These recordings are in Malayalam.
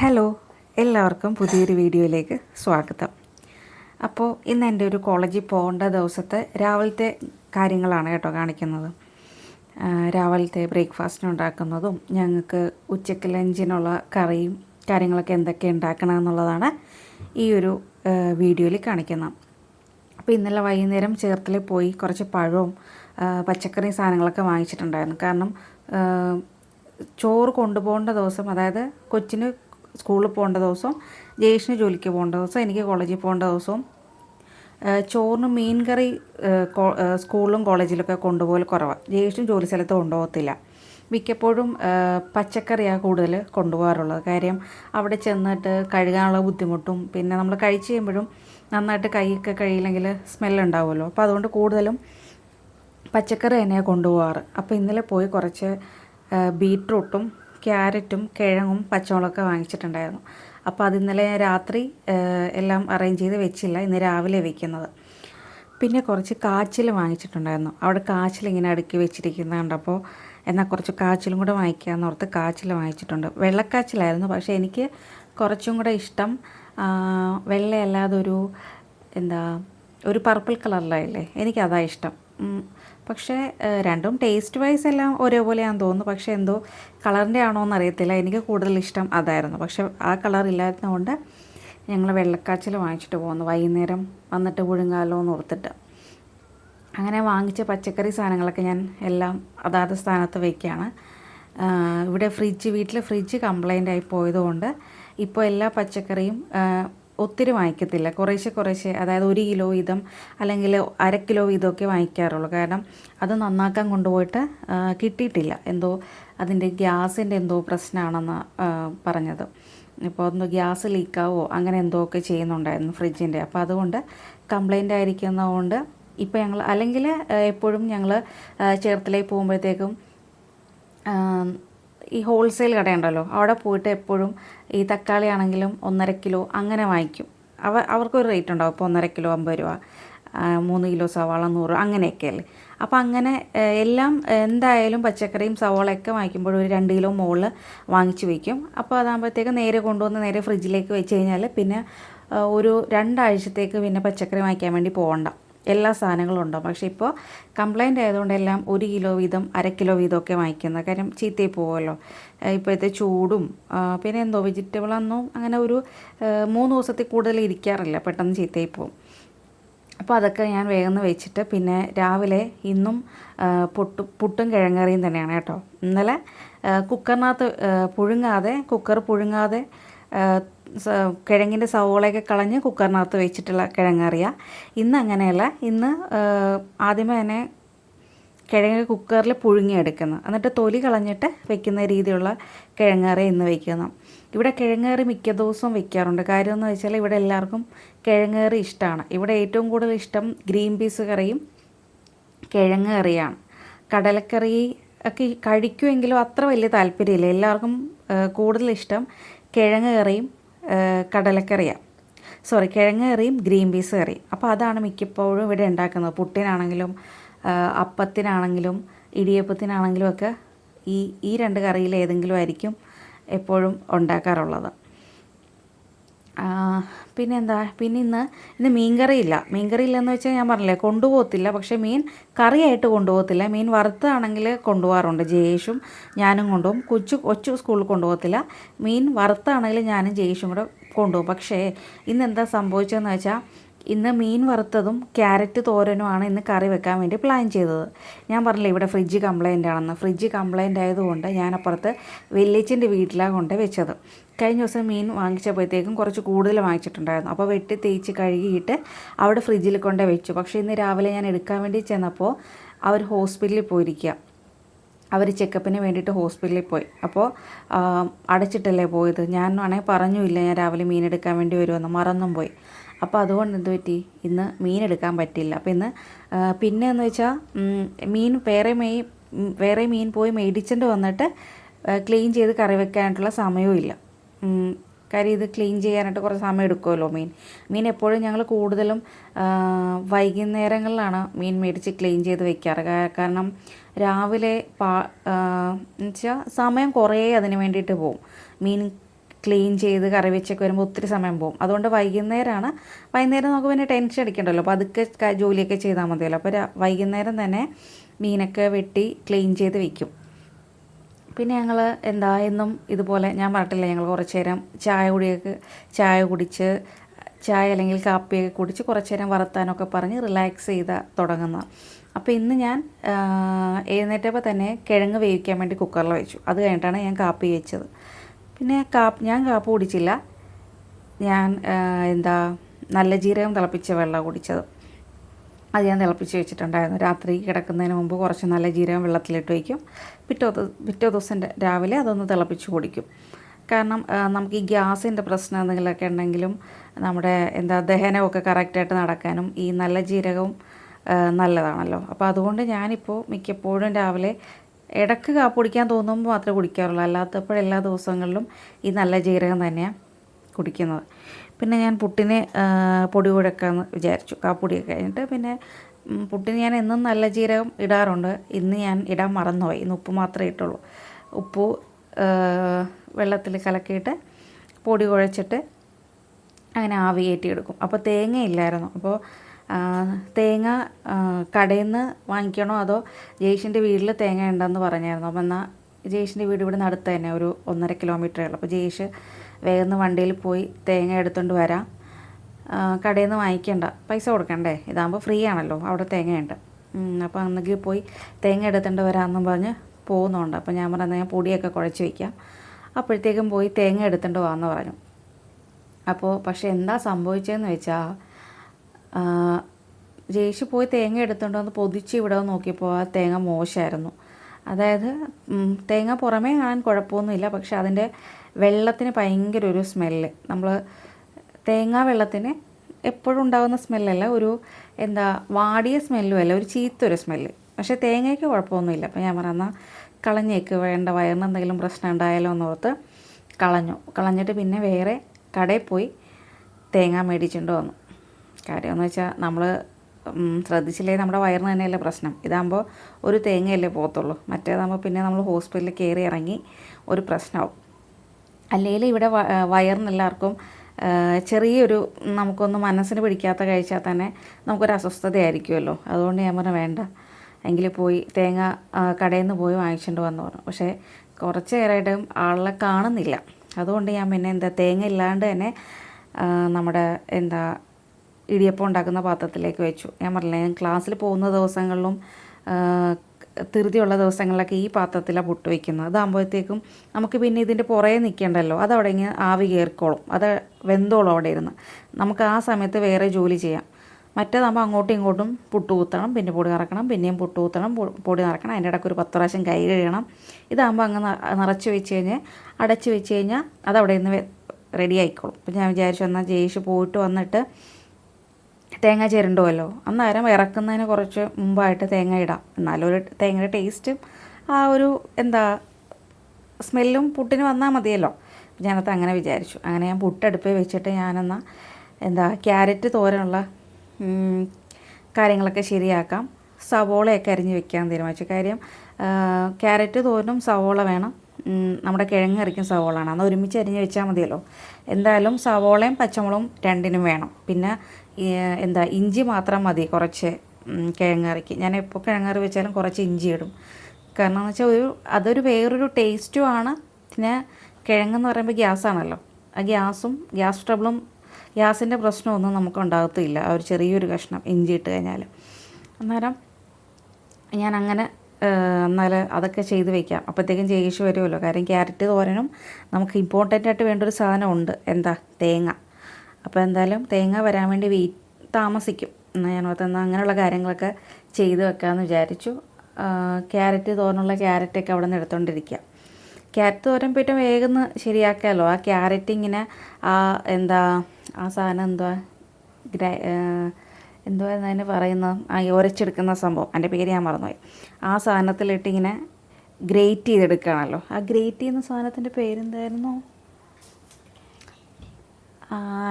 ഹലോ എല്ലാവർക്കും പുതിയൊരു വീഡിയോയിലേക്ക് സ്വാഗതം. അപ്പോൾ ഇന്ന് എന്റെ ഒരു കോളേജിൽ പോകേണ്ട ദിവസത്തെ രാവിലത്തെ കാര്യങ്ങളാണ് കേട്ടോ കാണിക്കുന്നത്. രാവിലത്തെ ബ്രേക്ക്ഫാസ്റ്റിന് ഉണ്ടാക്കുന്നതും ഞങ്ങൾക്ക് ഉച്ചയ്ക്ക് ലഞ്ചിനുള്ള കറിയും കാര്യങ്ങളൊക്കെ എന്തൊക്കെ ഉണ്ടാക്കണം എന്നുള്ളതാണ് ഈ ഒരു വീഡിയോയിൽ കാണിക്കുന്നത്. അപ്പോൾ ഇന്നലെ വൈകുന്നേരം ചേർത്തലയിൽ പോയി കുറച്ച് പഴവും പച്ചക്കറി സാധനങ്ങളൊക്കെ വാങ്ങിച്ചിട്ടുണ്ടായിരുന്നു. കാരണം ചോറ് കൊണ്ടുപോകേണ്ട ദിവസം അതായത് കൊച്ചിന് സ്കൂളിൽ പോകേണ്ട ദിവസം ജയേഷിന് ജോലിക്ക് പോകേണ്ട ദിവസം എനിക്ക് കോളേജിൽ പോകേണ്ട ദിവസവും ചോറിന് മീൻ കറി സ്കൂളിലും കോളേജിലൊക്കെ കൊണ്ടുപോകൽ കുറവാണ് ജയേഷിനും ജോലി സ്ഥലത്ത് കൊണ്ടുപോകത്തില്ല. മിക്കപ്പോഴും പച്ചക്കറിയാണ് കൂടുതൽ കൊണ്ടുപോകാറുള്ളത്. കാര്യം അവിടെ ചെന്നിട്ട് കഴുകാനുള്ള ബുദ്ധിമുട്ടും പിന്നെ നമ്മൾ കഴിച്ച് കഴിയുമ്പോഴും നന്നായിട്ട് കൈയൊക്കെ കഴിയില്ലെങ്കിൽ സ്മെല്ലുണ്ടാവുമല്ലോ അപ്പോൾ അതുകൊണ്ട് കൂടുതലും പച്ചക്കറി തന്നെയാണ് കൊണ്ടുപോകാറ്. അപ്പോൾ ഇന്നലെ പോയി കുറച്ച് ബീട്രൂട്ടും ക്യാരറ്റും കിഴങ്ങും പച്ചമുളകൊക്കെ വാങ്ങിച്ചിട്ടുണ്ടായിരുന്നു. അപ്പോൾ അത് ഇന്നലെ ഞാൻ രാത്രി എല്ലാം അറേഞ്ച് ചെയ്ത് വെച്ചില്ല. ഇന്ന് രാവിലെ വെക്കുന്നത്. പിന്നെ കുറച്ച് കാച്ചിൽ വാങ്ങിച്ചിട്ടുണ്ടായിരുന്നു. അവിടെ കാച്ചിൽ ഇങ്ങനെ അടുക്കി വെച്ചിരിക്കുന്നത് കണ്ടപ്പോൾ എന്നാൽ കുറച്ച് കാച്ചിലും കൂടെ വാങ്ങിക്കാമെന്ന് ഓർത്ത് കാച്ചിൽ വാങ്ങിച്ചിട്ടുണ്ട്. വെള്ളക്കാച്ചിലായിരുന്നു. പക്ഷേ എനിക്ക് കുറച്ചും കൂടെ ഇഷ്ടം വെള്ളയല്ലാതൊരു എന്താ ഒരു പർപ്പിൾ കളറിലായില്ലേ? എനിക്കതാ ഇഷ്ടം. പക്ഷേ രണ്ടും ടേസ്റ്റ് വൈസ് എല്ലാം ഒരേപോലെയാണെന്ന് തോന്നുന്നു. പക്ഷേ എന്തോ കളറിന്റെ ആണോ എന്ന് അറിയത്തില്ല. എനിക്ക് കൂടുതൽ ഇഷ്ടം അതായിരുന്നു. പക്ഷേ ആ കളർ ഇല്ലാത്തതുകൊണ്ട് ഞങ്ങൾ വെള്ളക്കാച്ചിൽ വാങ്ങിച്ചിട്ട് പോകുന്നു വൈകുന്നേരം വന്നിട്ട് പുഴുങ്ങാലോ എന്ന് ഓർത്തിട്ട്. അങ്ങനെ വാങ്ങിച്ച പച്ചക്കറി സാധനങ്ങളൊക്കെ ഞാൻ എല്ലാം അതാത് സ്ഥാനത്ത് വയ്ക്കുകയാണ് ഇവിടെ ഫ്രിഡ്ജ് വീട്ടിൽ ഫ്രിഡ്ജ് കംപ്ലൈന്റ് ആയി പോയതുകൊണ്ട് ഇപ്പോൾ എല്ലാ പച്ചക്കറിയും ഒത്തിരി വാങ്ങിക്കത്തില്ല. കുറേശ്ശെ കുറേശ്ശെ അതായത് ഒരു കിലോ വീതം അല്ലെങ്കിൽ അര കിലോ വീതമൊക്കെ വാങ്ങിക്കാറുള്ളൂ. കാരണം അത് നന്നാക്കാൻ കൊണ്ടുപോയിട്ട് കിട്ടിയിട്ടില്ല. എന്തോ അതിന്റെ ഗ്യാസിന്റെ എന്തോ പ്രശ്നമാണെന്ന് പറഞ്ഞത്. ഇപ്പോൾ എന്തോ ഗ്യാസ് ലീക്കാവോ അങ്ങനെ എന്തോ ഒക്കെ ചെയ്യുന്നുണ്ടായിരുന്നു ഫ്രിഡ്ജിന്റെ. അപ്പോൾ അതുകൊണ്ട് കംപ്ലൈന്റ് ആയിരിക്കുന്നതുകൊണ്ട് ഇപ്പോൾ ഞങ്ങൾ അല്ലെങ്കിൽ എപ്പോഴും ഞങ്ങൾ ചേർത്തലയിൽ പോകുമ്പോഴത്തേക്കും ഈ ഹോൾസെയിൽ കടയുണ്ടല്ലോ അവിടെ പോയിട്ട് എപ്പോഴും ഈ തക്കാളി ആണെങ്കിലും ഒന്നര കിലോ അങ്ങനെ വാങ്ങിക്കും. അവ അവർക്കൊരു റേറ്റ് ഉണ്ടാവും ഇപ്പോൾ ഒന്നര കിലോ അമ്പത് രൂപ മൂന്ന് കിലോ സവാള നൂറ് അങ്ങനെയൊക്കെ അല്ലേ? അപ്പോൾ അങ്ങനെ എല്ലാം എന്തായാലും പച്ചക്കറിയും സവാളയൊക്കെ വാങ്ങിക്കുമ്പോൾ ഒരു രണ്ട് കിലോ മുകളിൽ വാങ്ങിച്ചു വയ്ക്കും അപ്പോൾ അതാകുമ്പോഴത്തേക്ക് നേരെ കൊണ്ടുവന്ന് നേരെ ഫ്രിഡ്ജിലേക്ക് വെച്ച് കഴിഞ്ഞാൽ പിന്നെ ഒരു രണ്ടാഴ്ചത്തേക്ക് പിന്നെ പച്ചക്കറി വാങ്ങിക്കാൻ വേണ്ടി പോകണ്ട എല്ലാ സാധനങ്ങളും ഉണ്ടാവും പക്ഷേ ഇപ്പോൾ കംപ്ലൈന്റ് ആയതുകൊണ്ട് എല്ലാം ഒരു കിലോ വീതം അര കിലോ വീതമൊക്കെ വാങ്ങിക്കുന്നത് കാര്യം ചീത്തയിൽ പോകുമല്ലോ ഇപ്പോഴത്തെ ചൂടും പിന്നെ എന്തോ വെജിറ്റബിൾ അന്നും അങ്ങനെ ഒരു മൂന്ന് ദിവസത്തിൽ കൂടുതൽ ഇരിക്കാറില്ല. പെട്ടെന്ന് ചീത്തയിൽ പോകും. അപ്പോൾ അതൊക്കെ ഞാൻ വേഗം വെച്ചിട്ട് പിന്നെ രാവിലെ ഇന്നും പുട്ട് പുട്ടും കിഴങ്ങറിയും തന്നെയാണ് കേട്ടോ. ഇന്നലെ കുക്കറിനകത്ത് പുഴുങ്ങാതെ കുക്കർ പുഴുങ്ങാതെ കിഴങ്ങിന്റെ സവോളയൊക്കെ കളഞ്ഞ് കുക്കറിനകത്ത് വെച്ചിട്ടുള്ള കിഴങ്ങറിയാം. ഇന്ന് അങ്ങനെയല്ല. ഇന്ന് ആദ്യമേ തന്നെ കിഴങ്ങ് കുക്കറിൽ പുഴുങ്ങിയെടുക്കുന്നു. എന്നിട്ട് തൊലി കളഞ്ഞിട്ട് വെക്കുന്ന രീതിയിലുള്ള കിഴങ്ങറി ഇന്ന് വയ്ക്കുന്നു ഇവിടെ കിഴങ്ങേറി മിക്ക ദിവസവും വെക്കാറുണ്ട്. കാര്യം എന്ന് വെച്ചാൽ ഇവിടെ എല്ലാവർക്കും കിഴങ്ങേറി ഇഷ്ടമാണ്. ഇവിടെ ഏറ്റവും കൂടുതൽ ഇഷ്ടം ഗ്രീൻ പീസ് കറിയും കിഴങ്ങ് കറിയാണ്. കടലക്കറി ഒക്കെ കഴിക്കുമെങ്കിലും അത്ര വലിയ താല്പര്യമില്ല. എല്ലാവർക്കും കൂടുതൽ ഇഷ്ടം കിഴങ്ങ് കറിയും കടലക്കറിയാണ് സോറി കിഴങ്ങ് കറിയും ഗ്രീൻ പീസ് കറിയും. അപ്പോൾ അതാണ് മിക്കപ്പോഴും ഇവിടെ ഉണ്ടാക്കുന്നത്. പുട്ടിനാണെങ്കിലും അപ്പത്തിനാണെങ്കിലും ഇടിയപ്പത്തിനാണെങ്കിലും ഒക്കെ ഈ ഈ രണ്ട് കറിയിൽ ഏതെങ്കിലും ആയിരിക്കും എപ്പോഴും ഉണ്ടാക്കാറുള്ളത്. പിന്നെന്താ? പിന്നെ ഇന്ന് ഇന്ന് മീൻകറി ഇല്ല മീൻകറി ഇല്ലെന്ന് വെച്ചാൽ ഞാൻ പറഞ്ഞില്ലേ കൊണ്ടുപോകത്തില്ല. പക്ഷേ മീൻ കറിയായിട്ട് കൊണ്ടുപോകത്തില്ല. മീൻ വറുത്താണെങ്കിൽ കൊണ്ടുപോകാറുണ്ട്. ജയേഷും ഞാനും കൊണ്ടുപോകും. കൊച്ചു കൊച്ചു സ്കൂളിൽ കൊണ്ടുപോകത്തില്ല. മീൻ വറുത്താണെങ്കിൽ ഞാനും ജയേഷും കൂടെ കൊണ്ടുപോകും. പക്ഷേ ഇന്ന് എന്താ സംഭവിച്ചതെന്ന് വെച്ചാൽ ഇന്ന് മീൻ വറുത്തതും ക്യാരറ്റ് തോരനുമാണ് ഇന്ന് കറി വെക്കാൻ വേണ്ടി പ്ലാൻ ചെയ്തത്. ഞാൻ പറഞ്ഞില്ല ഇവിടെ ഫ്രിഡ്ജ് കംപ്ലൈന്റ് ആണെന്ന്. ഫ്രിഡ്ജ് കംപ്ലൈന്റ് ആയതുകൊണ്ട് ഞാനപ്പുറത്ത് വെല്ലിച്ചിന്റെ വീട്ടിലാണ് കൊണ്ട് വെച്ചത്. കഴിഞ്ഞ ദിവസം മീൻ വാങ്ങിച്ചപ്പോഴത്തേക്കും കുറച്ച് കൂടുതൽ വാങ്ങിച്ചിട്ടുണ്ടായിരുന്നു. അപ്പോൾ വെട്ടി തേച്ച് കഴുകിയിട്ട് അവിടെ ഫ്രിഡ്ജിൽ കൊണ്ട് വെച്ചു. പക്ഷേ ഇന്ന് രാവിലെ ഞാൻ എടുക്കാൻ വേണ്ടി ചെന്നപ്പോൾ അവർ ഹോസ്പിറ്റലിൽ പോയിരിക്കുക. അവർ ചെക്കപ്പിന് വേണ്ടിയിട്ട് ഹോസ്പിറ്റലിൽ പോയി. അപ്പോൾ അടച്ചിട്ടല്ലേ പോയത്? ഞാൻ ആണെങ്കിൽ പറഞ്ഞില്ല ഞാൻ രാവിലെ മീൻ എടുക്കാൻ വേണ്ടി വരുമെന്ന്. മറന്നും പോയി. അപ്പോൾ അതുകൊണ്ട് എന്ത് പറ്റി? ഇന്ന് മീൻ എടുക്കാൻ പറ്റില്ല. അപ്പോൾ ഇന്ന് പിന്നെ എന്ന് വെച്ചാൽ മീൻ വേറെ മെയ് വേറെ മീൻ പോയി മേടിച്ചിട്ട് വന്നിട്ട് ക്ലീൻ ചെയ്ത് കറി വെക്കാനായിട്ടുള്ള സമയവും ഇല്ല. കാര്യം ഇത് ക്ലീൻ ചെയ്യാനായിട്ട് കുറച്ച് സമയം എടുക്കുമല്ലോ മീൻ. മീൻ എപ്പോഴും ഞങ്ങൾ കൂടുതലും വൈകുന്നേരങ്ങളിലാണ് മീൻ മേടിച്ച് ക്ലീൻ ചെയ്ത് വെക്കാറ്. കാരണം രാവിലെ പാ എന്നുവെച്ചാൽ സമയം കുറേ അതിന് വേണ്ടിയിട്ട് പോവും. മീൻ ക്ലീൻ ചെയ്ത് കറി വെച്ചൊക്കെ വരുമ്പോൾ ഒത്തിരി സമയം പോകും. അതുകൊണ്ട് വൈകുന്നേരമാണ് വൈകുന്നേരം നമുക്ക് പിന്നെ ടെൻഷൻ അടിക്കണ്ടല്ലോ. അപ്പോൾ അതൊക്കെ ജോലിയൊക്കെ ചെയ്താൽ മതിയല്ലോ. അപ്പോൾ വൈകുന്നേരം തന്നെ മീനൊക്കെ വെട്ടി ക്ലീൻ ചെയ്ത് വെക്കും. പിന്നെ ഞങ്ങൾ എന്താ എന്നും ഇതുപോലെ ഞാൻ പറഞ്ഞിട്ടില്ല ഞങ്ങൾ കുറച്ച് നേരം ചായ കുടിയൊക്കെ ചായ കുടിച്ച് ചായ അല്ലെങ്കിൽ കാപ്പിയൊക്കെ കുടിച്ച് കുറച്ച് നേരം വറുത്താനൊക്കെ പറഞ്ഞ് റിലാക്സ് ചെയ്ത് തുടങ്ങുന്ന അപ്പോൾ ഇന്ന് ഞാൻ എഴുന്നേറ്റപ്പോൾ തന്നെ കിഴങ്ങ് വേവിക്കാൻ വേണ്ടി കുക്കറിൽ വെച്ചു. അത് കഴിഞ്ഞിട്ടാണ് ഞാൻ കാപ്പി വെച്ചത് പിന്നെ കാപ്പ് ഞാൻ കാപ്പ് കുടിച്ചില്ല. ഞാൻ എന്താ നല്ല ജീരകം തിളപ്പിച്ച വെള്ളം കുടിച്ചത്. അത് ഞാൻ തിളപ്പിച്ച് വെച്ചിട്ടുണ്ടായിരുന്നു. രാത്രി കിടക്കുന്നതിന് മുമ്പ് കുറച്ച് നല്ല ജീരകം വെള്ളത്തിലിട്ട് വയ്ക്കും. പിറ്റേ പിറ്റേ ദിവസം രാവിലെ അതൊന്ന് തിളപ്പിച്ച് കുടിക്കും. കാരണം നമുക്ക് ഈ ഗ്യാസിന്റെ പ്രശ്നം എന്തെങ്കിലുമൊക്കെ ഉണ്ടെങ്കിലും നമ്മുടെ എന്താ ദഹനമൊക്കെ കറക്റ്റായിട്ട് നടക്കാനും ഈ നല്ല ജീരകവും നല്ലതാണല്ലോ. അപ്പോൾ അതുകൊണ്ട് ഞാനിപ്പോൾ മിക്കപ്പോഴും രാവിലെ ഇടയ്ക്ക് കാപ്പ് കുടിക്കാൻ തോന്നുമ്പോൾ മാത്രമേ കുടിക്കാറുള്ളൂ. അല്ലാത്തപ്പോൾ എല്ലാ ദിവസങ്ങളിലും ഈ നല്ല ജീരകം തന്നെയാണ് കുടിക്കുന്നത്. പിന്നെ ഞാൻ പുട്ടിന് പൊടി കുഴക്കാമെന്ന് വിചാരിച്ചു. കാപ്പൊടിയൊക്കെ കഴിഞ്ഞിട്ട് പിന്നെ പുട്ടിന് ഞാൻ എന്നും നല്ല ജീരകം ഇടാറുണ്ട്. ഇന്ന് ഞാൻ ഇടാൻ മറന്നുപോയി. ഇന്ന് ഉപ്പ് മാത്രമേ ഇട്ടുള്ളൂ. ഉപ്പ് വെള്ളത്തിൽ കലക്കിയിട്ട് പൊടി കുഴച്ചിട്ട് അങ്ങനെ ആവി കയറ്റിയെടുക്കും അപ്പോൾ തേങ്ങയില്ലായിരുന്നു. അപ്പോൾ തേങ്ങ കടയിൽ നിന്ന് വാങ്ങിക്കണോ അതോ ജയേഷിന്റെ വീട്ടിൽ തേങ്ങ ഉണ്ടെന്ന് പറഞ്ഞായിരുന്നു? അപ്പം എന്നാൽ ജയേഷിന്റെ വീട് ഇവിടെ അടുത്ത് തന്നെ ഒരു ഒന്നര കിലോമീറ്റർ ഉള്ളൂ. അപ്പോൾ ജയേഷ് വേഗം വണ്ടിയിൽ പോയി തേങ്ങ എടുത്തുകൊണ്ട് വരാം. കടയിൽ നിന്ന് വാങ്ങിക്കണ്ട. പൈസ കൊടുക്കണ്ടേ? ഇതാകുമ്പോൾ ഫ്രീ ആണല്ലോ അവിടെ തേങ്ങയുണ്ട് അപ്പോൾ അന്നെങ്കിൽ പോയി തേങ്ങ എടുത്തുകൊണ്ട് വരാമെന്നും പറഞ്ഞ് പോകുന്നുണ്ട്. അപ്പോൾ ഞാൻ പറഞ്ഞാൽ ഞാൻ പൊടിയൊക്കെ കുഴച്ച് വയ്ക്കാം അപ്പോഴത്തേക്കും പോയി തേങ്ങ എടുത്തുകൊണ്ട് വാന്ന് പറഞ്ഞു. അപ്പോൾ പക്ഷേ എന്താ സംഭവിച്ചതെന്ന് വെച്ചാൽ ജയിച്ച് പോയി തേങ്ങ എടുത്തുകൊണ്ട് വന്ന് പൊതിച്ച് ഇവിടെ നോക്കിയപ്പോൾ ആ തേങ്ങ മോശമായിരുന്നു അതായത് തേങ്ങ പുറമേ കാണാൻ കുഴപ്പമൊന്നുമില്ല പക്ഷെ അതിന്റെ വെള്ളത്തിന് ഭയങ്കര ഒരു സ്മെല്ല്. നമ്മൾ തേങ്ങാ വെള്ളത്തിന് എപ്പോഴും ഉണ്ടാകുന്ന സ്മെല്ലല്ല ഒരു എന്താ വാടിയ സ്മെല്ലും അല്ല ഒരു ചീത്തൊരു സ്മെല്ല്. പക്ഷേ തേങ്ങയ്ക്ക് കുഴപ്പമൊന്നുമില്ല. അപ്പോൾ ഞാൻ പറഞ്ഞ കളഞ്ഞേക്ക് വേണ്ട വയറിന് എന്തെങ്കിലും പ്രശ്നം ഉണ്ടായാലോ എന്ന് ഓർത്ത് കളഞ്ഞു. കളഞ്ഞിട്ട് പിന്നെ വേറെ കടയിൽ പോയി തേങ്ങ മേടിച്ചുകൊണ്ട് വന്നു. കാര്യമെന്ന് വെച്ചാൽ നമ്മൾ ശ്രദ്ധിച്ചില്ലേ നമ്മുടെ വയറിന് തന്നെയല്ലേ പ്രശ്നം. ഇതാകുമ്പോൾ ഒരു തേങ്ങയല്ലേ പോകത്തുള്ളൂ. മറ്റേതാകുമ്പോൾ പിന്നെ നമ്മൾ ഹോസ്പിറ്റലിൽ കയറി ഇറങ്ങി ഒരു പ്രശ്നമാവും അല്ലെങ്കിൽ ഇവിടെ വയറിന് എല്ലാവർക്കും ചെറിയൊരു നമുക്കൊന്ന് മനസ്സിന് പിടിക്കാത്ത കഴിച്ചാൽ തന്നെ നമുക്കൊരു അസ്വസ്ഥതയായിരിക്കുമല്ലോ. അതുകൊണ്ട് ഞാൻ പറഞ്ഞു വേണ്ട. എങ്കിൽ പോയി തേങ്ങ കടയിൽ നിന്ന് പോയി വാങ്ങിച്ചുകൊണ്ട് വന്നു പറഞ്ഞു. പക്ഷേ കുറച്ച് നേരമായിട്ടും ആളെ കാണുന്നില്ല. അതുകൊണ്ട് ഞാൻ പിന്നെ എന്താ തേങ്ങ ഇല്ലാണ്ട് തന്നെ നമ്മുടെ എന്താ ഇടിയപ്പം ഉണ്ടാക്കുന്ന പാത്രത്തിലേക്ക് വെച്ചു. ഞാൻ പറഞ്ഞില്ലേ ഞാൻ ക്ലാസ്സിൽ പോകുന്ന ദിവസങ്ങളിലും തിരുതിയുള്ള ദിവസങ്ങളിലൊക്കെ ഈ പാത്രത്തിലാണ് പുട്ട് വയ്ക്കുന്നത് അതാകുമ്പോഴത്തേക്കും നമുക്ക് പിന്നെ ഇതിന്റെ പുറകെ നിൽക്കേണ്ടല്ലോ. അതവിടെ ഇങ്ങനെ ആവി കയറിക്കോളും. അത് വെന്തോളും അവിടെ ഇരുന്ന്. നമുക്ക് ആ സമയത്ത് വേറെ ജോലി ചെയ്യാം. മറ്റേതാകുമ്പോൾ അങ്ങോട്ടും ഇങ്ങോട്ടും പുട്ട് കുത്തണം പിന്നെ പൊടി നിറക്കണം പിന്നെയും പുട്ട് കുത്തണം പൊടി നിറക്കണം. അതിന്റെ ഇടയ്ക്ക് ഒരു പത്ത് പ്രാവശ്യം കൈ കഴുകണം. ഇതാകുമ്പോൾ അങ്ങ് നിറച്ച് വെച്ച് കഴിഞ്ഞാൽ അടച്ച് വെച്ച് കഴിഞ്ഞാൽ അതവിടെ നിന്ന് റെഡി ആയിക്കോളും. അപ്പം ഞാൻ വിചാരിച്ചു എന്നാൽ ജയേഷ് പോയിട്ട് വന്നിട്ട് തേങ്ങ ചിരണ്ടുമല്ലോ അന്നേരം ഇറക്കുന്നതിന് കുറച്ച് മുമ്പായിട്ട് തേങ്ങ ഇടാം. എന്നാലും ഒരു തേങ്ങയുടെ ടേസ്റ്റും ആ ഒരു എന്താ സ്മെല്ലും പുട്ടിന് വന്നാൽ മതിയല്ലോ. ഞാനത് അങ്ങനെ വിചാരിച്ചു. അങ്ങനെ ഞാൻ പുട്ടടുപ്പിൽ വെച്ചിട്ട് ഞാനെന്നാൽ എന്താ ക്യാരറ്റ് തോരനുള്ള കാര്യങ്ങളൊക്കെ ശരിയാക്കാം. സവോളയൊക്കെ അരിഞ്ഞ് വെക്കാൻ തീരുമാനിച്ചു. കാര്യം ക്യാരറ്റ് തോരനും സവോള വേണം. നമ്മുടെ കിഴങ്ങ് അരിക്കും സവോളയാണ് അന്ന് ഒരുമിച്ച് അരിഞ്ഞ് വെച്ചാൽ മതിയല്ലോ. എന്തായാലും സവോളയും പച്ചമുളകും രണ്ടിനും വേണം. പിന്നെ എന്താ ഇഞ്ചി മാത്രം മതി കുറച്ച് കിഴങ്ങറിക്ക് ഞാൻ എപ്പോൾ കിഴങ്ങറി വെച്ചാലും കുറച്ച് ഇഞ്ചി ഇടും. കാരണം എന്ന് വെച്ചാൽ ഒരു അതൊരു വേറൊരു ടേസ്റ്റും ആണ്. പിന്നെ കിഴങ്ങെന്ന് പറയുമ്പോൾ ഗ്യാസാണല്ലോ ആ ഗ്യാസും ഗ്യാസ് ട്രബിളും ഗ്യാസിന്റെ പ്രശ്നമൊന്നും നമുക്ക് ഉണ്ടാകത്തില്ല. ആ ഒരു ചെറിയൊരു കഷ്ണം ഇഞ്ചി ഇട്ട് കഴിഞ്ഞാൽ അന്നേരം ഞാൻ അങ്ങനെ എന്നാൽ അതൊക്കെ ചെയ്ത് വെക്കാം. അപ്പോഴത്തേക്കും ജയിച്ചു വരുമല്ലോ കാര്യം ക്യാരറ്റ് തോരനും നമുക്ക് ഇമ്പോർട്ടന്റ് ആയിട്ട് വേണ്ട ഒരു സാധനമുണ്ട്. എന്താ തേങ്ങ. അപ്പോൾ എന്തായാലും തേങ്ങ വരാൻ വേണ്ടി വെയി താമസിക്കും. എന്നാൽ ഞാൻ ഓർത്ത് എന്നാൽ അങ്ങനെയുള്ള കാര്യങ്ങളൊക്കെ ചെയ്ത് വെക്കാമെന്ന് വിചാരിച്ചു. ക്യാരറ്റ് തോരനുള്ള ക്യാരറ്റൊക്കെ അവിടെ നിന്ന് എടുത്തുകൊണ്ടിരിക്കുക ക്യാരറ്റ് തോരൻ പറ്റും വേഗം ശരിയാക്കാമല്ലോ ആ ക്യാരറ്റ് ഇങ്ങനെ ആ എന്താ ആ സാധനം എന്തുവാ? ഗ്രൈ എന്തുവാ അതിന് പറയുന്നത് ആ ഉരച്ചെടുക്കുന്ന സംഭവം. എന്റെ പേര് ഞാൻ മറന്നുപോയി. ആ സാധനത്തിലിട്ട് ഇങ്ങനെ ഗ്രേറ്റ് ചെയ്തെടുക്കുകയാണല്ലോ ആ ഗ്രേറ്റ് ചെയ്യുന്ന സാധനത്തിന്റെ പേരെന്തായിരുന്നു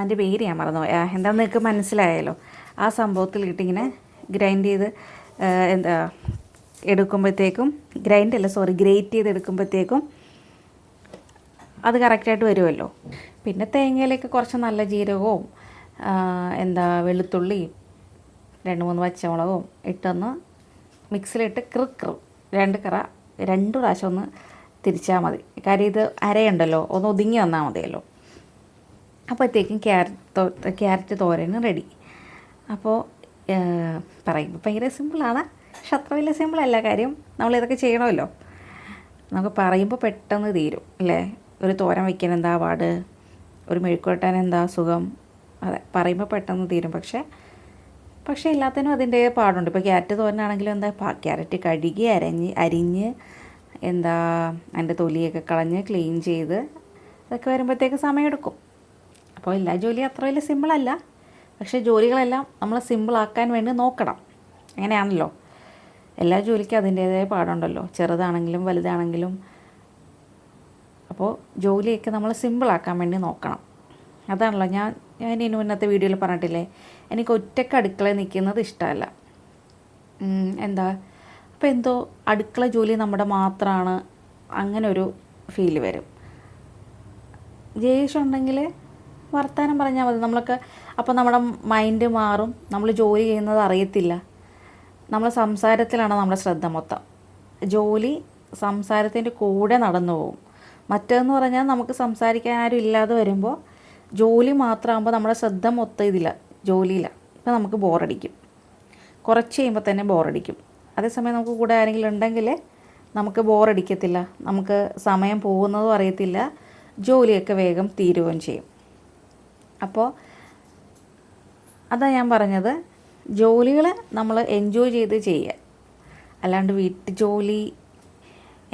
എന്റെ പേര് ഞാൻ മറന്നുപോയി ആ എന്താണെന്ന് നിങ്ങൾക്ക് മനസ്സിലായല്ലോ? ആ സംഭവത്തിൽ ഇട്ടിങ്ങനെ ഗ്രൈൻഡ് ചെയ്ത് എന്താ എടുക്കുമ്പോഴത്തേക്കും ഗ്രൈൻഡ് അല്ല സോറി ഗ്രേറ്റ് ചെയ്ത് എടുക്കുമ്പോഴത്തേക്കും അത് കറക്റ്റായിട്ട് വരുമല്ലോ പിന്നെ തേങ്ങയിലേക്ക് കുറച്ച് നല്ല ജീരകവും എന്താ വെളുത്തുള്ളിയും രണ്ട് മൂന്ന് പച്ചമുളകും ഇട്ടൊന്ന് മിക്സിലിട്ട് ക്രി ക്രി രണ്ട് കറ രണ്ട് പ്രാവശ്യം ഒന്ന് തിരിച്ചാൽ മതി. കാര്യം ഇത് അരയുണ്ടല്ലോ ഒന്ന് ഒതുങ്ങി വന്നാൽ മതിയല്ലോ. അപ്പോഴത്തേക്കും ക്യാരറ്റ് ക്യാരറ്റ് തോരനും റെഡി അപ്പോൾ പറയുമ്പോൾ ഭയങ്കര സിമ്പിളാണ് പക്ഷെ അത്ര വലിയ സിമ്പിളല്ല കാര്യം. നമ്മളിതൊക്കെ ചെയ്യണമല്ലോ. നമുക്ക് പറയുമ്പോൾ പെട്ടെന്ന് തീരും അല്ലേ? ഒരു തോരൻ വയ്ക്കാൻ എന്താ പാട്? ഒരു മെഴുക്കോട്ടാൻ എന്താ സുഖം? അതെ പറയുമ്പോൾ പെട്ടെന്ന് തീരും. പക്ഷേ പക്ഷേ എല്ലാത്തിനും അതിന്റെ പാടുണ്ട്. ഇപ്പോൾ ക്യാരറ്റ് തോരനാണെങ്കിലും എന്താ? ക്യാരറ്റ് കഴുകി അരഞ്ഞ് അരിഞ്ഞ് എന്താ അതിന്റെ തൊലിയൊക്കെ കളഞ്ഞ് ക്ലീൻ ചെയ്ത് അതൊക്കെ വരുമ്പോഴത്തേക്ക് സമയമെടുക്കും അപ്പോൾ എല്ലാ ജോലിയും അത്ര വലിയ സിമ്പിളല്ല. പക്ഷേ ജോലികളെല്ലാം നമ്മൾ സിമ്പിളാക്കാൻ വേണ്ടി നോക്കണം. അങ്ങനെയാണല്ലോ. എല്ലാ ജോലിക്കും അതിന്റേതായ പാടുണ്ടല്ലോ. ചെറുതാണെങ്കിലും വലുതാണെങ്കിലും. അപ്പോൾ ജോലിയൊക്കെ നമ്മൾ സിമ്പിളാക്കാൻ വേണ്ടി നോക്കണം. അതാണല്ലോ. ഞാൻ ഞാൻ ഇതിന് മുന്നത്തെ വീഡിയോയിൽ പറഞ്ഞിട്ടില്ലേ? എനിക്ക് ഒറ്റയ്ക്ക് അടുക്കളയിൽ നിൽക്കുന്നത് ഇഷ്ടമല്ല. എന്താ? അപ്പോൾ എന്തോ അടുക്കള ജോലി നമ്മുടെ മാത്രമാണ്. അങ്ങനെ ഒരു ഫീൽ വരും. ഉണ്ടെങ്കിൽ വർത്തമാനം പറഞ്ഞാൽ മതി. നമ്മളൊക്കെ അപ്പോൾ നമ്മുടെ മൈൻഡ് മാറും. നമ്മൾ ജോലി ചെയ്യുന്നത് അറിയത്തില്ല. നമ്മൾ സംസാരത്തിലാണ് നമ്മുടെ ശ്രദ്ധ മൊത്തം. ജോലി സംസാരത്തിന്റെ കൂടെ നടന്നു പോകും. മറ്റേതെന്ന് പറഞ്ഞാൽ നമുക്ക് സംസാരിക്കാൻ ആരും ഇല്ലാതെ വരുമ്പോൾ ജോലി മാത്രമാകുമ്പോൾ നമ്മുടെ ശ്രദ്ധ മൊത്തം ഇതില്ല ജോലിയില്ല അപ്പോൾ നമുക്ക് ബോറടിക്കും. കുറച്ച് കഴിയുമ്പോൾ തന്നെ ബോറടിക്കും. അതേസമയം നമുക്ക് കൂടെ ആരെങ്കിലും ഉണ്ടെങ്കിൽ നമുക്ക് ബോറടിക്കത്തില്ല. നമുക്ക് സമയം പോകുന്നതും അറിയത്തില്ല. ജോലിയൊക്കെ വേഗം തീരുകയും ചെയ്യും. അപ്പോൾ അതാ ഞാൻ പറഞ്ഞത് ജോലികൾ നമ്മൾ എൻജോയ് ചെയ്ത് ചെയ്യുക. അല്ലാണ്ട് വീട്ടു ജോലി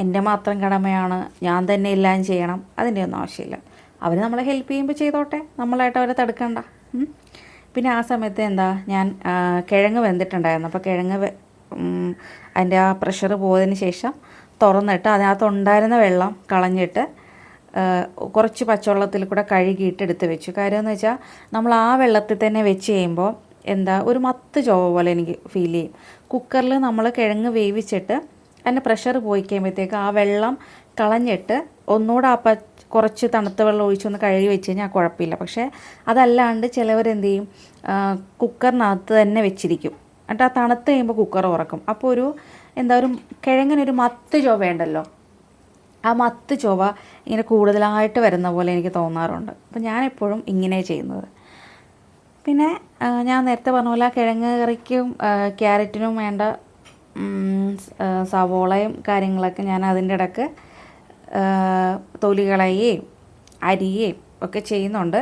എന്റെ മാത്രം കടമയാണ് ഞാൻ തന്നെ എല്ലാം ചെയ്യണം അതിന്റെ ഒന്നും ആവശ്യമില്ല. അവർ നമ്മളെ ഹെൽപ്പ് ചെയ്യുമ്പോൾ ചെയ്തോട്ടെ നമ്മളായിട്ട് അവരെ തടുക്കണ്ട. പിന്നെ ആ സമയത്ത് എന്താ ഞാൻ കിഴങ്ങ് വെന്തിട്ടുണ്ടായിരുന്നു. അപ്പോൾ കിഴങ്ങ് അതിന്റെ ആ പ്രഷർ പോയതിന് ശേഷം തുറന്നിട്ട് അതിനകത്ത് ഉണ്ടായിരുന്ന വെള്ളം കളഞ്ഞിട്ട് കുറച്ച് പച്ചവെള്ളത്തിൽ കൂടെ കഴുകിയിട്ട് എടുത്ത് വെച്ചു. കാര്യം എന്ന് വെച്ചാൽ നമ്മൾ ആ വെള്ളത്തിൽ തന്നെ വെച്ച് കഴിയുമ്പോൾ എന്താ ഒരു മത്ത് ചോവ പോലെ എനിക്ക് ഫീൽ ചെയ്യും. കുക്കറിൽ നമ്മൾ കിഴങ്ങ് വേവിച്ചിട്ട് അതിന്റെ പ്രഷർ പോയി കഴിയുമ്പോഴത്തേക്ക് ആ വെള്ളം കളഞ്ഞിട്ട് ഒന്നുകൂടെ ആ കുറച്ച് തണുത്ത വെള്ളം ഒഴിച്ചൊന്ന് കഴുകി വെച്ച് കഴിഞ്ഞാൽ കുഴപ്പമില്ല പക്ഷേ അതല്ലാണ്ട് ചിലവരെന്ത് ചെയ്യും? കുക്കറിനകത്ത് തന്നെ വെച്ചിരിക്കും. എന്നിട്ട് ആ തണുത്ത് കഴിയുമ്പോൾ കുക്കർ ഉറക്കും. അപ്പോൾ ഒരു എന്താ ഒരു കിഴങ്ങിനൊരു മത്ത് ചൊവയുണ്ടല്ലോ ആ മത്ത് ചൊവ ഇങ്ങനെ കൂടുതലായിട്ട് വരുന്ന പോലെ എനിക്ക് തോന്നാറുണ്ട്. അപ്പം ഞാനെപ്പോഴും ഇങ്ങനെ ചെയ്യുന്നത്. പിന്നെ ഞാൻ നേരത്തെ പറഞ്ഞ പോലെ കിഴങ്ങ് കറിക്കും ക്യാരറ്റിനും വേണ്ട സവോളയും കാര്യങ്ങളൊക്കെ ഞാൻ അതിന്റെ ഇടയ്ക്ക് തൊലികളയേയും അരിയേയും ഒക്കെ ചെയ്യുന്നുണ്ട്.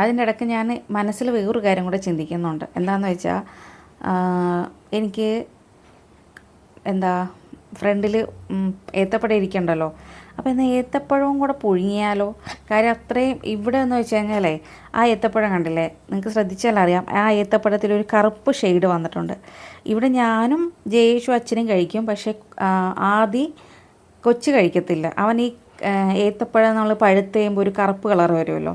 അതിന്റെ ഇടയ്ക്ക് ഞാൻ മനസ്സിൽ വേറൊരു കാര്യം കൂടെ ചിന്തിക്കുന്നുണ്ട്. എന്താണെന്ന് വെച്ചാൽ എനിക്ക് എന്താ ഫ്രണ്ടിൽ ഏത്തപ്പഴം ഇരിക്കണ്ടല്ലോ. അപ്പോൾ എന്നാൽ ഏത്തപ്പഴവും കൂടെ പുഴുങ്ങിയാലോ? കാര്യം അത്രയും ഇവിടെ എന്ന് വെച്ച് കഴിഞ്ഞാലേ ആ ഏത്തപ്പഴം കണ്ടില്ലേ? നിങ്ങൾക്ക് ശ്രദ്ധിച്ചാൽ അറിയാം ആ ഏത്തപ്പഴത്തിൽ ഒരു കറുപ്പ് ഷെയ്ഡ് വന്നിട്ടുണ്ട്. ഇവിടെ ഞാനും ജയേഷും അച്ഛനും കഴിക്കും പക്ഷേ ആദി കൊച്ചു കഴിക്കത്തില്ല. അവൻ ഈ ഏത്തപ്പഴം നമ്മൾ പഴുത്ത് കഴിയുമ്പോൾ ഒരു കറുപ്പ് കളർ വരുമല്ലോ.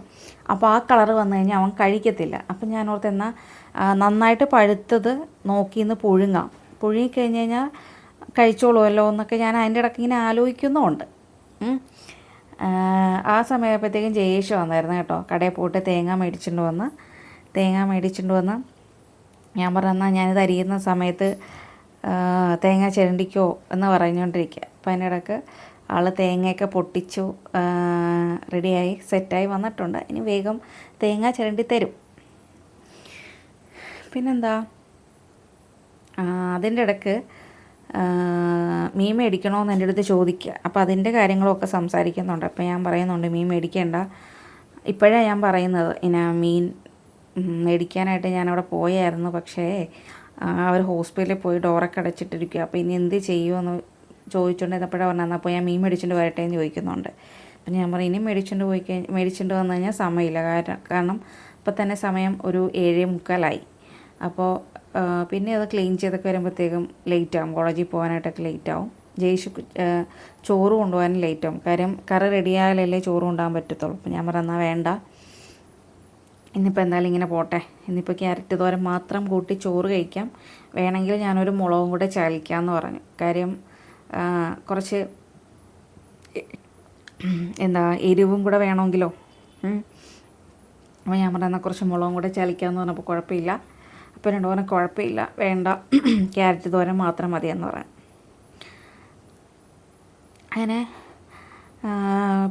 അപ്പോൾ ആ കളർ വന്നു കഴിഞ്ഞാൽ അവൻ കഴിക്കത്തില്ല. അപ്പം ഞാൻ ഓർത്ത് എന്നാൽ നന്നായിട്ട് പഴുത്തത് നോക്കി ഇന്ന് പുഴുങ്ങാം. പുഴുങ്ങിക്കഴിഞ്ഞ് കഴിഞ്ഞാൽ കഴിച്ചോളുമല്ലോ എന്നൊക്കെ ഞാൻ അതിന്റെ ഇടയ്ക്ക് ഇങ്ങനെ ആലോചിക്കുന്നുമുണ്ട്. ആ, സമയപ്പോഴത്തേക്കും ജയേഷ് വന്നായിരുന്നു കേട്ടോ. കടയിൽ പോയിട്ട് തേങ്ങ മേടിച്ചിട്ട് വന്ന് തേങ്ങ മേടിച്ചിട്ട് വന്ന് ഞാൻ പറഞ്ഞാൽ ഞാനിത് അരിയുന്ന സമയത്ത് തേങ്ങ ചിരണ്ടിക്കോ എന്ന് പറഞ്ഞുകൊണ്ടിരിക്കുക. അപ്പം അതിന്റെ ഇടയ്ക്ക് ആൾ തേങ്ങയൊക്കെ പൊട്ടിച്ചു റെഡിയായി സെറ്റായി വന്നിട്ടുണ്ട്. ഇനി വേഗം തേങ്ങ ചിരണ്ടി തരും. പിന്നെന്താ? അതിന്റെ ഇടയ്ക്ക് മീൻ മേടിക്കണമെന്ന് എന്റെ അടുത്ത് ചോദിക്കുക അപ്പോൾ അതിന്റെ കാര്യങ്ങളൊക്കെ സംസാരിക്കുന്നുണ്ട്. അപ്പോൾ ഞാൻ പറയുന്നുണ്ട് മീൻ മേടിക്കേണ്ട. ഇപ്പോഴാണ് ഞാൻ പറയുന്നത് ഇനി മീൻ മേടിക്കാനായിട്ട് ഞാനവിടെ പോയായിരുന്നു. പക്ഷേ അവർ ഹോസ്പിറ്റലിൽ പോയി ഡോറൊക്കെ അടച്ചിട്ടിരിക്കുക അപ്പോൾ ഇനി എന്ത് ചെയ്യുമെന്ന് ചോദിച്ചുകൊണ്ടിരുന്നപ്പോഴാണ് പറഞ്ഞത് അപ്പോൾ ഞാൻ മീൻ മേടിച്ചുകൊണ്ട് വരട്ടെ എന്ന് ചോദിക്കുന്നുണ്ട്. അപ്പം ഞാൻ പറയും ഇനി മേടിച്ചുകൊണ്ട് പോയി കഴിഞ്ഞ് മേടിച്ചുകൊണ്ട് വന്നു കഴിഞ്ഞാൽ സമയമില്ല. കാരണം കാരണം ഇപ്പം തന്നെ സമയം ഒരു ഏഴേ മുക്കാലായി. അപ്പോൾ പിന്നെ അത് ക്ലീൻ ചെയ്തൊക്കെ വരുമ്പോഴത്തേക്കും ലേറ്റ് ആവും. കോളേജിൽ പോകാനായിട്ടൊക്കെ ലേറ്റ് ആവും. ജയിഷ് ചോറ് കൊണ്ടുപോകാനും ലേറ്റ് ആവും. കാര്യം കറി റെഡിയായാലല്ലേ ചോറ് കൊണ്ടുപോകാൻ പറ്റത്തുള്ളൂ. അപ്പം ഞാൻ പറഞ്ഞാൽ വേണ്ട. ഇന്നിപ്പോൾ എന്തായാലും ഇങ്ങനെ പോട്ടെ. ഇന്നിപ്പോൾ ക്യാരറ്റ് തോരൻ മാത്രം കൂട്ടി ചോറ് കഴിക്കാം. വേണമെങ്കിൽ ഞാനൊരു മുളകും കൂടെ ചാലിക്കാമെന്ന് പറഞ്ഞു. കാര്യം കുറച്ച് എന്താ എരിവും കൂടെ വേണമെങ്കിലോ? അപ്പോൾ ഞാൻ പറഞ്ഞാൽ കുറച്ച് മുളകും കൂടെ ചലിക്കാമെന്ന് പറഞ്ഞപ്പോൾ കുഴപ്പമില്ല. അപ്പോൾ ഓനെ കുഴപ്പമില്ല. വേണ്ട. ക്യാരറ്റ് തോരൻ മാത്രം മതിയെന്ന് പറയാം അങ്ങനെ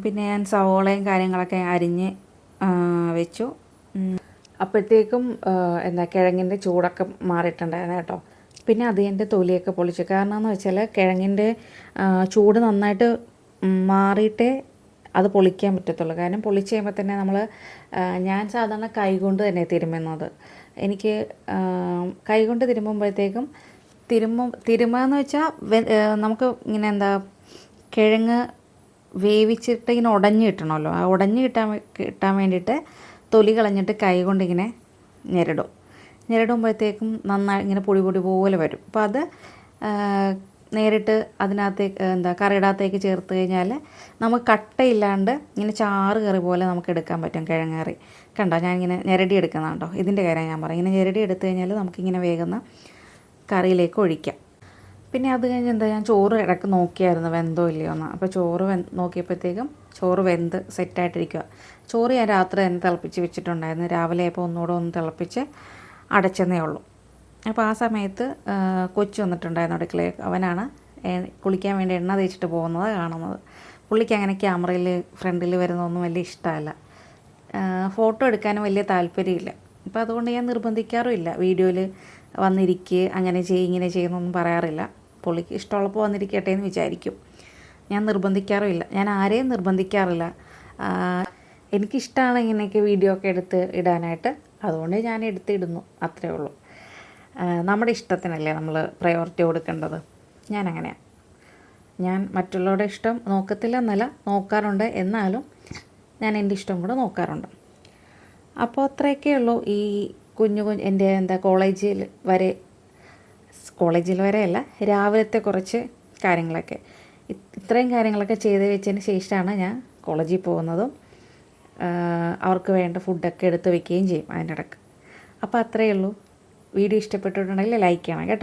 പിന്നെ ഞാൻ സവോളയും കാര്യങ്ങളൊക്കെ അരിഞ്ഞ് വെച്ചു. അപ്പോഴത്തേക്കും എന്താ കിഴങ്ങിന്റെ ചൂടൊക്കെ മാറിയിട്ടുണ്ടായിരുന്നു കേട്ടോ. പിന്നെ അത് എന്റെ തൊലിയൊക്കെ പൊളിച്ചു. കാരണം എന്ന് വെച്ചാൽ കിഴങ്ങിന്റെ ചൂട് നന്നായിട്ട് മാറിയിട്ടേ അത് പൊളിക്കാൻ പറ്റത്തുള്ളൂ. കാരണം പൊളിച്ച് കഴിയുമ്പോൾ തന്നെ നമ്മൾ ഞാൻ സാധാരണ കൈകൊണ്ട് തന്നെ തിരുമുന്നത്. എനിക്ക് കൈകൊണ്ട് തിരുമ്പുമ്പോഴത്തേക്കും തിരുമ്പും തിരുമ്മുകയെന്ന് വെച്ചാൽ നമുക്ക് ഇങ്ങനെ എന്താ കിഴങ്ങ് വേവിച്ചിട്ട് ഇങ്ങനെ ഉടഞ്ഞു കിട്ടണമല്ലോ. ആ ഉടഞ്ഞു കിട്ടാൻ കിട്ടാൻ വേണ്ടിയിട്ട് തൊലി കളഞ്ഞിട്ട് കൈ കൊണ്ടിങ്ങനെ ഞെരടും. ഞെരടുമ്പോഴത്തേക്കും നന്നായി ഇങ്ങനെ പൊടി പൊടി പോലെ വരും. അപ്പോൾ അത് നേരിട്ട് അതിനകത്തേക്ക് എന്താ കറിയിടകത്തേക്ക് ചേർത്ത് കഴിഞ്ഞാൽ നമുക്ക് കട്ടയില്ലാണ്ട് ഇങ്ങനെ ചാറ് കറി പോലെ നമുക്ക് എടുക്കാൻ പറ്റും കിഴങ്ങ് കറി. കണ്ടോ ഞാനിങ്ങനെ ഞെരടി എടുക്കുന്നതാണ്ടോ ഇതിന്റെ കാര്യം ഞാൻ പറയും. ഇങ്ങനെ ഞെരടി എടുത്തു കഴിഞ്ഞാൽ നമുക്കിങ്ങനെ വേഗം കറിയിലേക്ക് ഒഴിക്കാം. പിന്നെ അത് കഴിഞ്ഞ് എന്താ ഞാൻ ചോറ് ഇടയ്ക്ക് നോക്കിയായിരുന്നു വെന്തോ ഇല്ലയോ എന്ന്. അപ്പോൾ ചോറ് വെ നോക്കിയപ്പോഴത്തേക്കും ചോറ് വെന്ത് സെറ്റായിട്ടിരിക്കുക ചോറ് ഞാൻ രാത്രി തന്നെ തിളപ്പിച്ച് വെച്ചിട്ടുണ്ടായിരുന്നു. രാവിലെ ആയപ്പോൾ ഒന്നുകൂടെ ഒന്ന് തിളപ്പിച്ച് അടച്ചെന്നേ ഉള്ളൂ. അപ്പോൾ ആ സമയത്ത് കൊച്ചു വന്നിട്ടുണ്ടായിരുന്നു അടുക്കളയിൽ. അവനാണ് കുളിക്കാൻ വേണ്ടി എണ്ണ തേച്ചിട്ട് പോകുന്നത് കാണുന്നത്. പുള്ളിക്ക് അങ്ങനെ ക്യാമറയിൽ ഫ്രണ്ടിൽ വരുന്നതൊന്നും വലിയ ഇഷ്ടമല്ല. ഫോട്ടോ എടുക്കാനും വലിയ താല്പര്യമില്ല. അപ്പോൾ അതുകൊണ്ട് ഞാൻ നിർബന്ധിക്കാറുമില്ല. വീഡിയോയിൽ വന്നിരിക്കുക അങ്ങനെ ചെയ്യും ഇങ്ങനെ ചെയ്യുന്നൊന്നും പറയാറില്ല. പുള്ളിക്ക് ഇഷ്ടമുള്ളപ്പോൾ വന്നിരിക്കട്ടെ എന്ന് വിചാരിക്കും. ഞാൻ നിർബന്ധിക്കാറുമില്ല. ഞാൻ ആരെയും നിർബന്ധിക്കാറില്ല. എനിക്കിഷ്ടമാണ് ഇങ്ങനെയൊക്കെ വീഡിയോ ഒക്കെ എടുത്ത് ഇടാനായിട്ട്. അതുകൊണ്ട് ഞാൻ എടുത്തിടുന്നു. അത്രേ ഉള്ളൂ. നമ്മുടെ ഇഷ്ടത്തിനല്ലേ നമ്മൾ പ്രയോറിറ്റി കൊടുക്കേണ്ടത്? ഞാൻ അങ്ങനെയാണ് ഞാൻ മറ്റുള്ളവരുടെ ഇഷ്ടം നോക്കത്തില്ല എന്നല്ല നോക്കാറുണ്ട്. എന്നാലും ഞാൻ എന്റെ ഇഷ്ടം കൂടെ നോക്കാറുണ്ട്. അപ്പോൾ അത്രയൊക്കെ ഉള്ളൂ ഈ കുഞ്ഞു കുഞ്ഞ് എന്റെ എന്താ കോളേജിൽ വരെ കോളേജിൽ വരെയല്ല രാവിലത്തെ കുറച്ച് കാര്യങ്ങളൊക്കെ. ഇത്രയും കാര്യങ്ങളൊക്കെ ചെയ്ത് വെച്ചതിന് ശേഷമാണ് ഞാൻ കോളേജിൽ പോകുന്നതും അവർക്ക് വേണ്ട ഫുഡൊക്കെ എടുത്ത് വെക്കുകയും ചെയ്യും അതിന്റെ ഇടയ്ക്ക് അപ്പോൾ അത്രയേ ഉള്ളൂ. വീഡിയോ ഇഷ്ടപ്പെട്ടിട്ടുണ്ടെങ്കിൽ ലൈക്ക് ചെയ്യണം കേട്ടോ.